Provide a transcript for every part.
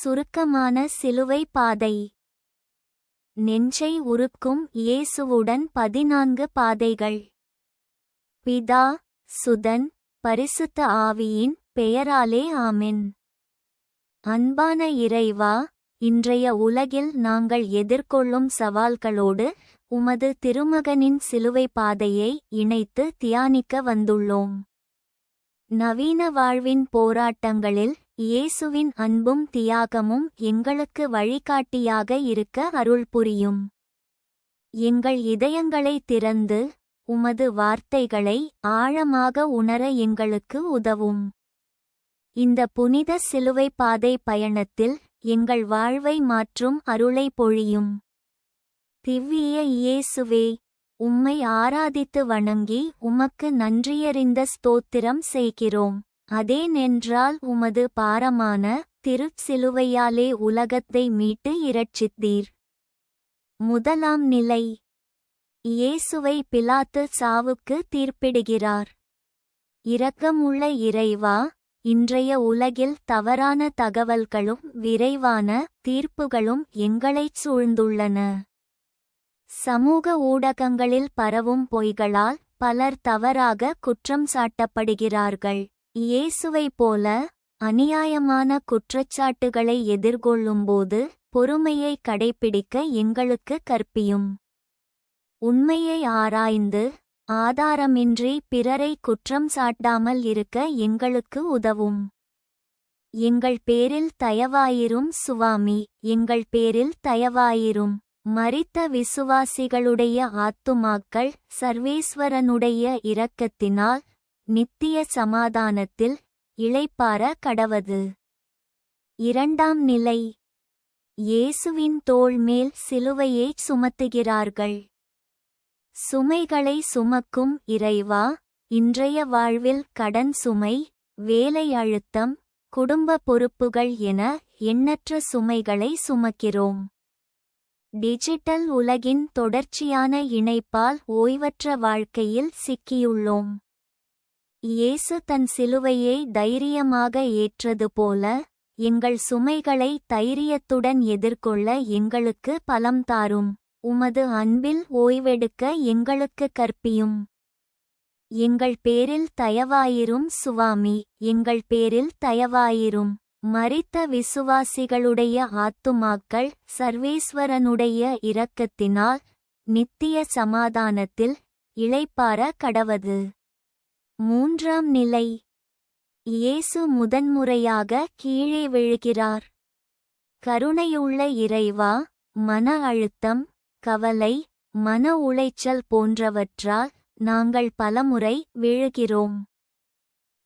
சுருக்கமான சிலுவை பாதை. நெஞ்சை உருக்கும் இயேசுவுடன் பதினான்கு பாதைகள். பிதா சுதன் பரிசுத்த ஆவியின் பெயராலே ஆமென். அன்பான இறைவா இன்றைய உலகில் நாங்கள் எதிர்கொள்ளும் சவால்களோடு உமது திருமகனின் சிலுவை பாதையை இணைத்து தியானிக்க வந்துள்ளோம். நவீன வாழ்வின் போராட்டங்களில் இயேசுவின் அன்பும் தியாகமும் எங்களுக்கு வழிகாட்டியாக இருக்க அருள் புரியும். எங்கள் இதயங்களை திறந்து உமது வார்த்தைகளை ஆழமாக உணர எங்களுக்கு உதவும். இந்த புனித சிலுவை பாதை பயணத்தில் எங்கள் வாழ்வை மாற்றும் அருளை பொழியும். திவ்விய இயேசுவே உம்மை ஆராதித்து வணங்கி உமக்கு நன்றியறிந்த ஸ்தோத்திரம் செய்கிறோம். அதேனென்றால் உமது பாரமான திருச்சிலுவையாலே உலகத்தை மீட்டு இரட்சித்தீர். முதலாம் நிலை. இயேசுவை பிலாத்து சாவுக்கு தீர்ப்பிடுகிறார். இரக்கமுள்ள இறைவா இன்றைய உலகில் தவறான தகவல்களும் விரைவான தீர்ப்புகளும் எங்களைச் சூழ்ந்துள்ளன. சமூக ஊடகங்களில் பரவும் பொய்களால் பலர் தவறாக குற்றம் சாட்டப்படுகிறார்கள். இயேசுவைப் போல அநியாயமான குற்றச்சாட்டுகளை எதிர்கொள்ளும்போது பொறுமையை கடைப்பிடிக்க எங்களுக்கு கற்பியும். உண்மையை ஆராய்ந்து ஆதாரமின்றி பிறரை குற்றம் சாட்டாமல் இருக்க எங்களுக்கு உதவும். எங்கள் பேரில் தயவாயிரும் சுவாமி எங்கள் பேரில் தயவாயிரும். மறித்த விசுவாசிகளுடைய ஆத்துமாக்கள் சர்வேஸ்வரனுடைய இரக்கத்தினால் நித்திய சமாதானத்தில் இளைப்பார கடவது. இரண்டாம் நிலை. இயேசுவின் தோள் மேல் சிலுவையைச் சுமத்துகிறார்கள். சுமைகளை சுமக்கும் இறைவா இன்றைய வாழ்வில் கடன் சுமை வேலை அழுத்தம் குடும்ப பொறுப்புகள் என எண்ணற்ற சுமைகளை சுமக்கிறோம். டிஜிட்டல் உலகின் தொடர்ச்சியான இணைப்பால் ஓய்வற்ற வாழ்க்கையில் சிக்கியுள்ளோம். இயேசு தன் சிலுவையை தைரியமாக ஏற்றது போல எங்கள் சுமைகளை தைரியத்துடன் எதிர்கொள்ள எங்களுக்கு பலம் தாரும். உமது அன்பில் ஓய்வெடுக்க எங்களுக்கு கற்பியும். எங்கள் பேரில் தயவாயிரும் சுவாமி எங்கள் பேரில் தயவாயிரும். மரித்த விசுவாசிகளுடைய ஆத்துமாக்கள் சர்வேஸ்வரனுடைய இரக்கத்தினால் நித்திய சமாதானத்தில் இளைப்பார கடவது. மூன்றாம் நிலை. இயேசு முதன்முறையாக கீழே விழுகிறார். கருணையுள்ள இறைவா மன அழுத்தம் கவலை மன உளைச்சல் போன்றவற்றால் நாங்கள் பலமுறை விழுகிறோம்.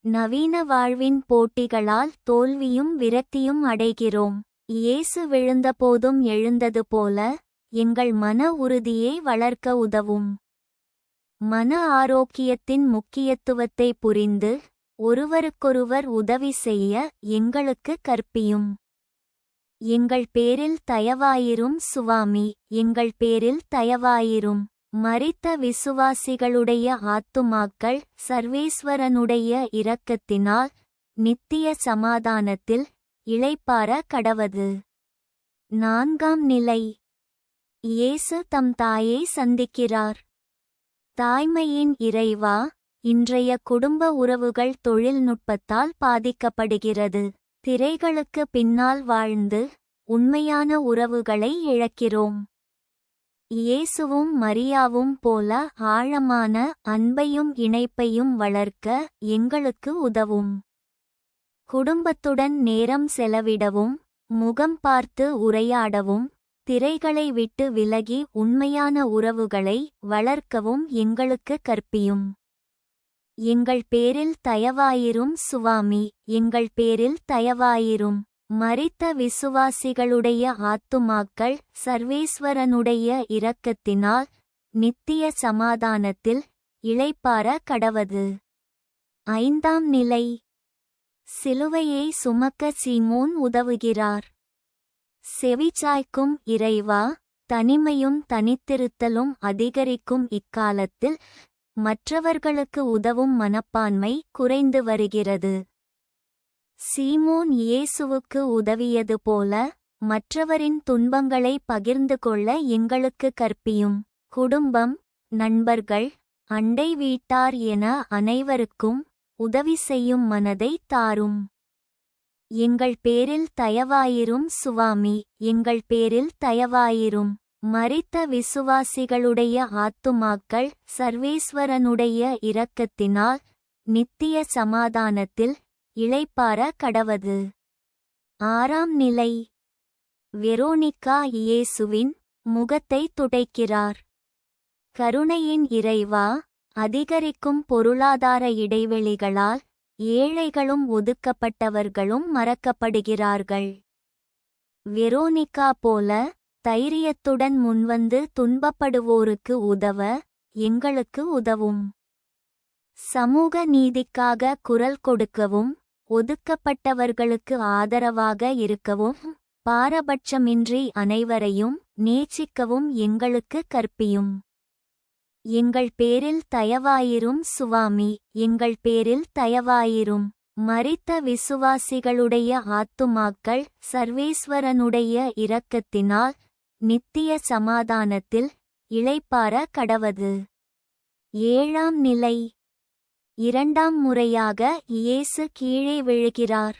நவீன வாழ்வின் போட்டிகளால் தோல்வியும் விரக்தியும் அடைகிறோம். இயேசு விழுந்தபோதும் எழுந்தது போல எங்கள் மன உறுதியை வளர்க்க உதவும். மன ஆரோக்கியத்தின் முக்கியத்துவத்தை புரிந்து ஒருவருக்கொருவர் உதவி செய்ய எங்களுக்கு கற்பியும். எங்கள் பேரில் தயவாயிரும் சுவாமி எங்கள் பேரில் தயவாயிரும். மறித்த விசுவாசிகளுடைய ஆத்துமாக்கள் சர்வேஸ்வரனுடைய இரக்கத்தினால் நித்திய சமாதானத்தில் இளைப்பார கடவது. நான்காம் நிலை. இயேசு தம் தாயை சந்திக்கிறார். தாய்மையின் இறைவா இன்றைய குடும்ப உறவுகள் தொழில்நுட்பத்தால் பாதிக்கப்படுகிறது. திரைகளுக்கு பின்னால் வாழ்ந்து உண்மையான உறவுகளை இழக்கிறோம். இயேசுவும் மரியாவும் போல ஆழமான அன்பையும் இணைப்பையும் வளர்க்க எங்களுக்கு உதவும். குடும்பத்துடன் நேரம் செலவிடவும் முகம் பார்த்து உரையாடவும் திரைகளை விட்டு விலகி உண்மையான உறவுகளை வளர்க்கவும் எங்களுக்கு கற்பியும். எங்கள் பேரில் தயவாயிரும் சுவாமி எங்கள் பேரில் தயவாயிரும். மரித்த விசுவாசிகளுடைய ஆத்துமாக்கள் சர்வேஸ்வரனுடைய இரக்கத்தினால் நித்திய சமாதானத்தில் இளைப்பார கடவது. ஐந்தாம் நிலை. சிலுவையை சுமக்க சீமோன் உதவுகிறார். செவிச்சாய்க்கும் இறைவா தனிமையும் தனித்திருத்தலும் அதிகரிக்கும் இக்காலத்தில் மற்றவர்களுக்கு உதவும் மனப்பான்மை குறைந்து வருகிறது. சீமோன் இயேசுவுக்கு உதவியது போல மற்றவரின் துன்பங்களை பகிர்ந்து கொள்ள எங்களுக்கு கற்பியும். குடும்பம் நண்பர்கள் அண்டை வீட்டார் என அனைவருக்கும் உதவி செய்யும் மனதை தாரும். எங்கள் பேரில் தயவாயிரும் சுவாமி எங்கள் பேரில் தயவாயிரும். மரித்த விசுவாசிகளுடைய ஆத்துமாக்கள் சர்வேஸ்வரனுடைய இரக்கத்தினால் நித்திய சமாதானத்தில் இளைப்பார கடவது. ஆறாம் நிலை. வெரோனிகா இயேசுவின் முகத்தை துடைக்கிறார். கருணையின் இறைவா அதிகரிக்கும் பொருளாதார இடைவெளிகளால் ஏழைகளும் ஒதுக்கப்பட்டவர்களும் மறக்கப்படுகிறார்கள். வெரோனிகா போல தைரியத்துடன் முன்வந்து துன்பப்படுவோருக்கு உதவ எங்களுக்கு உதவும். சமூக நீதிக்காக குரல் கொடுக்கவும் ஒதுக்கப்பட்டவர்களுக்கு ஆதரவாக இருக்கவும் பாரபட்சமின்றி அனைவரையும் நேசிக்கவும் எங்களுக்கு கற்பியும். எங்கள் பேரில் தயவாயிரும் சுவாமி எங்கள் பேரில் தயவாயிரும். மறித்த விசுவாசிகளுடைய ஆத்துமாக்கள் சர்வேஸ்வரனுடைய இரக்கத்தினால் நித்திய சமாதானத்தில் இளைப்பார கடவது. ஏழாம் நிலை. இரண்டாம் முறையாக இயேசு கீழே விழுகிறார்.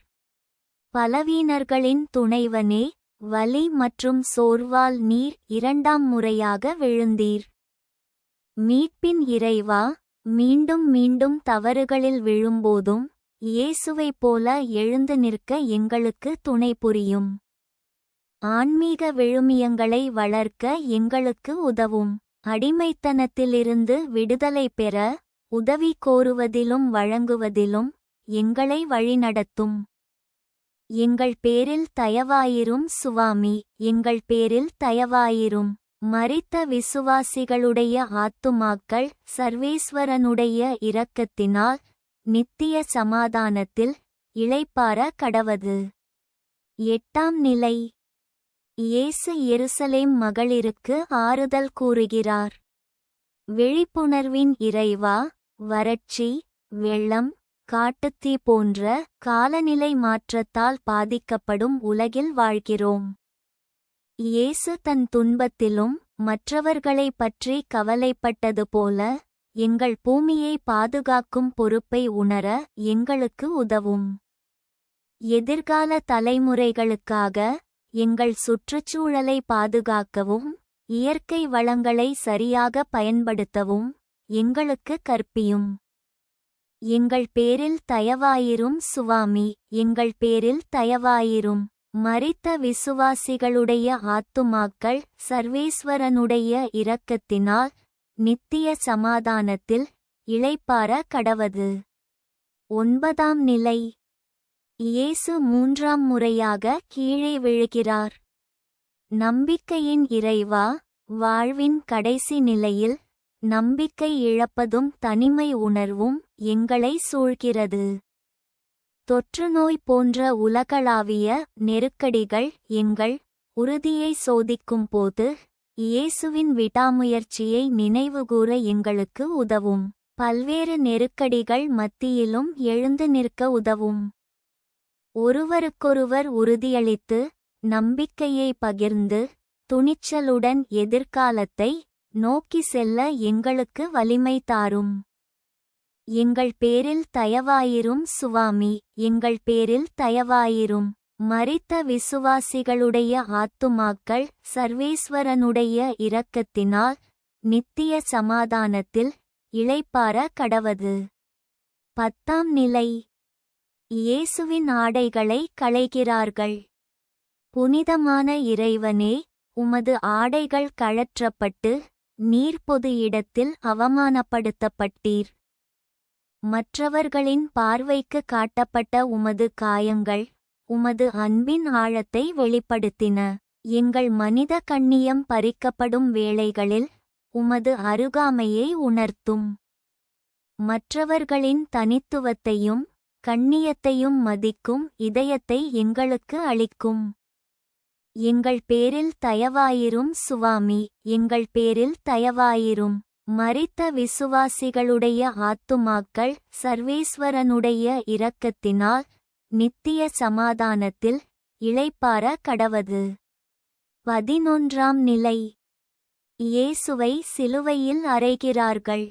பலவீனர்களின் துணைவனே வலி மற்றும் சோர்வால் நீர் இரண்டாம் முறையாக விழுந்தீர். மீட்பின் இறைவா மீண்டும் மீண்டும் தவறுகளில் விழும்போதும் இயேசுவைப் போல எழுந்து நிற்க எங்களுக்கு துணை புரியும். ஆன்மீக விழுமியங்களை வளர்க்க எங்களுக்கு உதவும். அடிமைத்தனத்திலிருந்து விடுதலை பெற உதவி கோருவதிலும் வழங்குவதிலும் எங்களை வழிநடத்தும் எங்கள் பேரில் தயவாயிரும் சுவாமி எங்கள் பேரில் தயவாயிரும். மரித்த விசுவாசிகளுடைய ஆத்துமாக்கள் சர்வேஸ்வரனுடைய இரக்கத்தினால் நித்திய சமாதானத்தில் இளைப்பார கடவது. எட்டாம் நிலை. இயேசு எருசலேம் மகளிருக்கு ஆறுதல் கூறுகிறார். விழிப்புணர்வின் இறைவா வறட்சி வெள்ளம் காட்டுத்தீ போன்ற காலநிலை மாற்றத்தால் பாதிக்கப்படும் உலகில் வாழ்கிறோம். இயேசு தன் துன்பத்திலும் மற்றவர்களை பற்றி கவலைப்பட்டது போல எங்கள் பூமியை பாதுகாக்கும் பொறுப்பை உணர எங்களுக்கு உதவும். எதிர்கால தலைமுறைகளுக்காக எங்கள் சுற்றுச்சூழலை பாதுகாக்கவும் இயற்கை வளங்களை சரியாக பயன்படுத்தவும் எங்களுக்கு கற்பியும். எங்கள் பேரில் தயவாயிரும் சுவாமி எங்கள் பேரில் தயவாயிரும். மரித்த விசுவாசிகளுடைய ஆத்துமாக்கள் சர்வேஸ்வரனுடைய இரக்கத்தினால் நித்திய சமாதானத்தில் இளைப்பார கடவது. ஒன்பதாம் நிலை. இயேசு மூன்றாம் முறையாக கீழே விழுகிறார். நம்பிக்கையின் இறைவா வாழ்வின் கடைசி நிலையில் நம்பிக்கை இழப்பதும் தனிமை உணர்வும் எங்களை சூழ்கிறது. தொற்றுநோய் போன்ற உலகளாவிய நெருக்கடிகள் எங்கள் உறுதியை சோதிக்கும் போது இயேசுவின் விடாமுயற்சியை நினைவுகூர எங்களுக்கு உதவும். பல்வேறு நெருக்கடிகள் மத்தியிலும் எழுந்து நிற்க உதவும். ஒருவருக்கொருவர் உறுதியளித்து நம்பிக்கையை பகிர்ந்து துணிச்சலுடன் எதிர்காலத்தை நோக்கி செல்ல எங்களுக்கு வலிமை தாரும். எங்கள் பேரில் தயவாயிரும் சுவாமி எங்கள் பேரில் தயவாயிரும். மரித்த விசுவாசிகளுடைய ஆத்துமாக்கள் சர்வேஸ்வரனுடைய இரக்கத்தினால் நித்திய சமாதானத்தில் இளைப்பார கடவது. பத்தாம் நிலை. இயேசுவின் ஆடைகளை களைகிறார்கள். புனிதமான இறைவனே உமது ஆடைகள் கழற்றப்பட்டு நீர் பொது இடத்தில் அவமானப்படுத்தப்பட்டீர். மற்றவர்களின் பார்வைக்கு காட்டப்பட்ட உமது காயங்கள் உமது அன்பின் ஆழத்தை வெளிப்படுத்தின. எங்கள் மனித கண்ணியம் பறிக்கப்படும் வேளைகளில் உமது அருகாமையை உணர்த்தும். மற்றவர்களின் தனித்துவத்தையும் கண்ணியத்தையும் மதிக்கும் இதயத்தை எங்களுக்கு அளிக்கும். எங்கள் பேரில் தயவாயிரும் சுவாமி எங்கள் பேரில் தயவாயிரும். மரித்த விசுவாசிகளுடைய ஆத்துமாக்கள் சர்வேஸ்வரனுடைய இரக்கத்தினால் நித்திய சமாதானத்தில் இளைப்பார கடவது. பதினொன்றாம் நிலை. இயேசுவை சிலுவையில் அறைகிறார்கள்.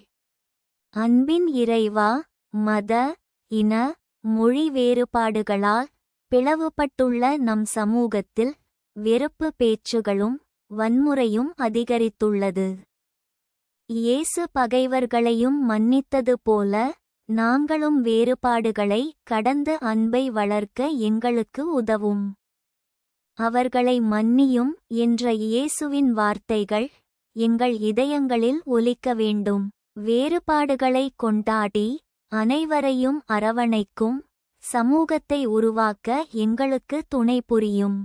அன்பின் இறைவா மத இன மொழி வேறுபாடுகளால் பிளவுபட்டுள்ள நம் சமூகத்தில் வெறுப்பு பேச்சுகளும் வன்முறையும் அதிகரித்துள்ளது. இயேசு பகைவர்களையும் மன்னித்தது போல நாங்களும் வேறுபாடுகளை கடந்து அன்பை வளர்க்க எங்களுக்கு உதவும். அவர்களை மன்னியும் என்ற இயேசுவின் வார்த்தைகள் எங்கள் இதயங்களில் ஒலிக்க வேண்டும். வேறுபாடுகளை கொண்டாடி அனைவரையும் அரவணைக்கும் சமூகத்தை உருவாக்க எங்களுக்கு துணை புரியும்.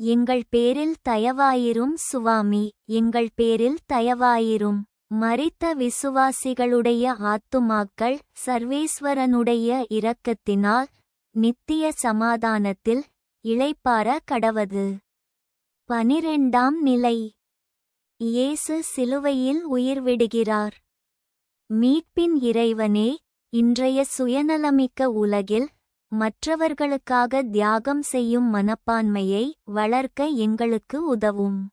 எங்கள் பேரில் தயவாயிரும் சுவாமி எங்கள் பேரில் தயவாயிரும். மறித்த விசுவாசிகளுடைய ஆத்துமாக்கள் சர்வேஸ்வரனுடைய இரக்கத்தினால் நித்திய சமாதானத்தில் இளைப்பார கடவது. பனிரெண்டாம் நிலை. இயேசு சிலுவையில் உயிர் விடுகிறார் மீட்பின் இறைவனே இன்றைய சுயநலமிக்க உலகில் மற்றவர்களுக்காக தியாகம் செய்யும் மனப்பான்மையை வளர்க்க எங்களுக்கு உதவும்.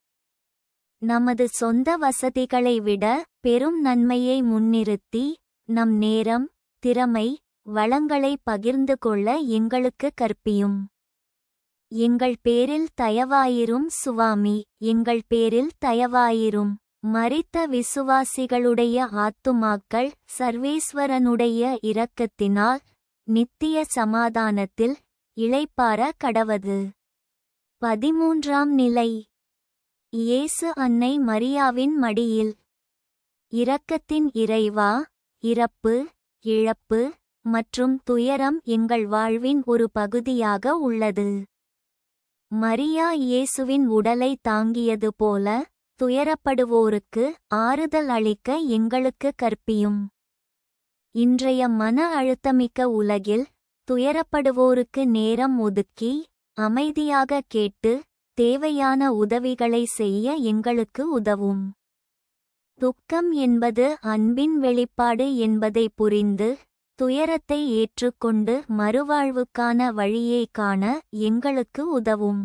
நமது சொந்த வசதிகளை விட பெரும் நன்மையை முன்னிறுத்தி நம் நேரம் திறமை வளங்களை பகிர்ந்து கொள்ள எங்களுக்கு கற்பியும். எங்கள் பேரில் தயவாயிரும் சுவாமி எங்கள் பேரில் தயவாயிரும். மறித்த விசுவாசிகளுடைய ஆத்துமாக்கள் சர்வேஸ்வரனுடைய இரக்கத்தினால் நித்திய சமாதானத்தில் இளைப்பார கடவது. பதிமூன்றாம் நிலை. இயேசு அன்னை மரியாவின் மடியில். இரக்கத்தின் இறைவா இறப்பு இழப்பு மற்றும் துயரம் எங்கள் வாழ்வின் ஒரு பகுதியாக உள்ளது. மரியா இயேசுவின் உடலை தாங்கியது போல துயரப்படுவோருக்கு ஆறுதல் அளிக்க எங்களுக்கு கற்பியும். இன்றைய மன அழுத்தமிக்க உலகில் துயரப்படுவோருக்கு நேரம் ஒதுக்கி அமைதியாக கேட்டு தேவையான உதவிகளை செய்ய எங்களுக்கு உதவும். துக்கம் என்பது அன்பின் வெளிப்பாடு என்பதை புரிந்து துயரத்தை ஏற்றுக்கொண்டு மறுவாழ்வுக்கான வழியை காண எங்களுக்கு உதவும்.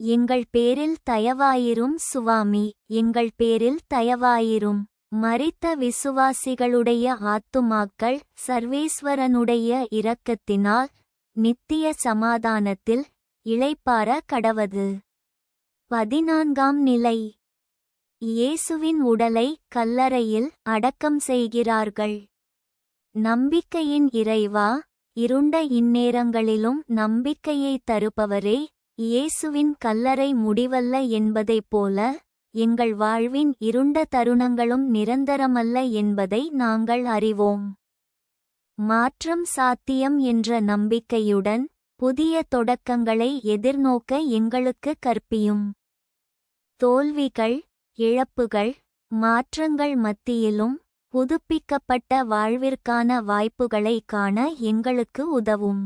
எங்கள் பேரில் தயவாயிரும் சுவாமி எங்கள் பேரில் தயவாயிரும். மரித்த விசுவாசிகளுடைய ஆத்துமாக்கள் சர்வேஸ்வரனுடைய இரக்கத்தினால் நித்திய சமாதானத்தில் இளைப்பார கடவது. பதினான்காம் நிலை. இயேசுவின் உடலை கல்லறையில் அடக்கம் செய்கிறார்கள். நம்பிக்கையின் இறைவா இருண்ட இந்நேரங்களிலும் நம்பிக்கையை தருபவரே இயேசுவின் கல்லறை முடிவல்ல என்பதைப் போல எங்கள் வாழ்வின் இருண்ட தருணங்களும் நிரந்தரமல்ல என்பதை நாங்கள் அறிவோம். மாற்றம் சாத்தியம் என்ற நம்பிக்கையுடன் புதிய தொடக்கங்களை எதிர்நோக்க எங்களுக்கு கற்பியும். தோல்விகள் இழப்புகள் மாற்றங்கள் மத்தியிலும் புதுப்பிக்கப்பட்ட வாழ்விற்கான வாய்ப்புகளை காண எங்களுக்கு உதவும்.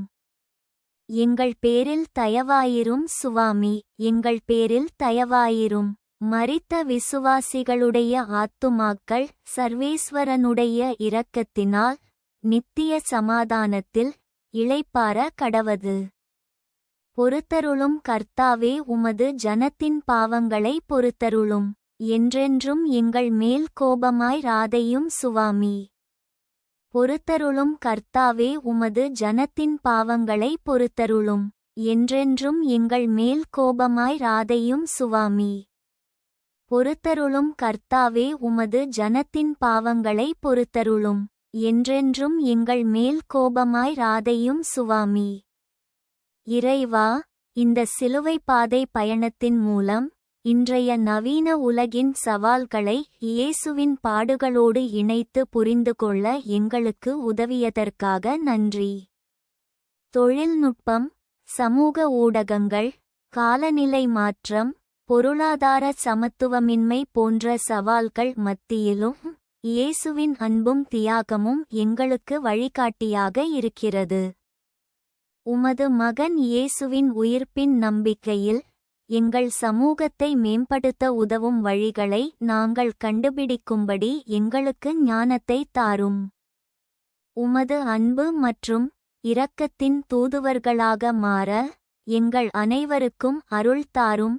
எங்கள் பேரில் தயவாயிரும் சுவாமி எங்கள் பேரில் தயவாயிரும். மரித்த விசுவாசிகளுடைய ஆத்துமாக்கள் சர்வேஸ்வரனுடைய இரக்கத்தினால் நித்திய சமாதானத்தில் இளைப்பார கடவது. பொறுத்தருளும் கர்த்தாவே உமது ஜனத்தின் பாவங்களை பொறுத்தருளும். என்றென்றும் எங்கள் மேல் கோபமாய் ராதையும் சுவாமி. பொறுத்தருளும் கர்த்தாவே உமது ஜனத்தின் பாவங்களை பொறுத்தருளும். என்றென்றும் எங்கள் மேல் கோபமாய் ராதையும் சுவாமி. பொறுத்தருளும் கர்த்தாவே உமது ஜனத்தின் பாவங்களை பொறுத்தருளும். என்றென்றும் எங்கள் மேல் கோபமாய் ராதையும் சுவாமி. இறைவா இந்த சிலுவை பாதை பயணத்தின் மூலம் இன்றைய நவீன உலகின் சவால்களை இயேசுவின் பாடுகளோடு இணைத்து புரிந்து கொள்ள எங்களுக்கு உதவியதற்காக நன்றி. தொழில்நுட்பம் சமூக ஊடகங்கள் காலநிலை மாற்றம் பொருளாதார சமத்துவமின்மை போன்ற சவால்கள் மத்தியிலும் இயேசுவின் அன்பும் தியாகமும் எங்களுக்கு வழிகாட்டியாக இருக்கிறது. உமது மகன் இயேசுவின் உயிர்ப்பின் நம்பிக்கையில் எங்கள் சமூகத்தை மேம்படுத்த உதவும் வழிகளை நாங்கள் கண்டுபிடிக்கும்படி எங்களுக்கு ஞானத்தை தாரும். உமது அன்பு மற்றும் இரக்கத்தின் தூதுவர்களாக மாற எங்கள் அனைவருக்கும் அருள் தாரும்.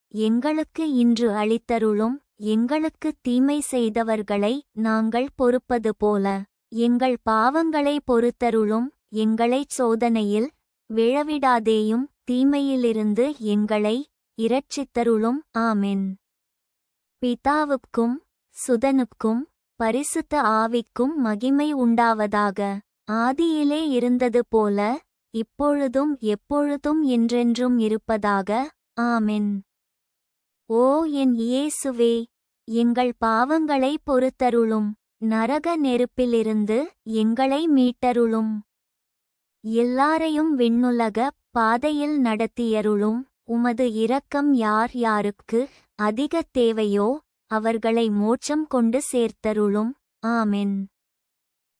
எங்களுக்கு இன்று அளித்தருளும் எங்களுக்கு தீமை செய்தவர்களை நாங்கள் பொறுப்பது போல. எங்கள் பாவங்களை பொறுத்தருளும் எங்களைச் சோதனையில் விழவிடாதேயும் தீமையிலிருந்து எங்களை இரட்சித்தருளும். ஆமென். பிதாவுக்கும் சுதனுக்கும் பரிசுத்த ஆவிக்கும் மகிமை உண்டாவதாக. ஆதியிலே இருந்தது போல இப்பொழுதும் எப்பொழுதும் என்றென்றும் இருப்பதாக. ஆமென். ஓ என் இயேசுவே எங்கள் பாவங்களை பொறுத்தருளும். நரக நெருப்பிலிருந்து எங்களை மீட்டருளும். எல்லாரையும் விண்ணுலக பாதையில் நடத்தியருளும். உமது இரக்கம் யார் யாருக்கு அதிக தேவையோ அவர்களை மோட்சம் கொண்டு சேர்த்தருளும். ஆமென்.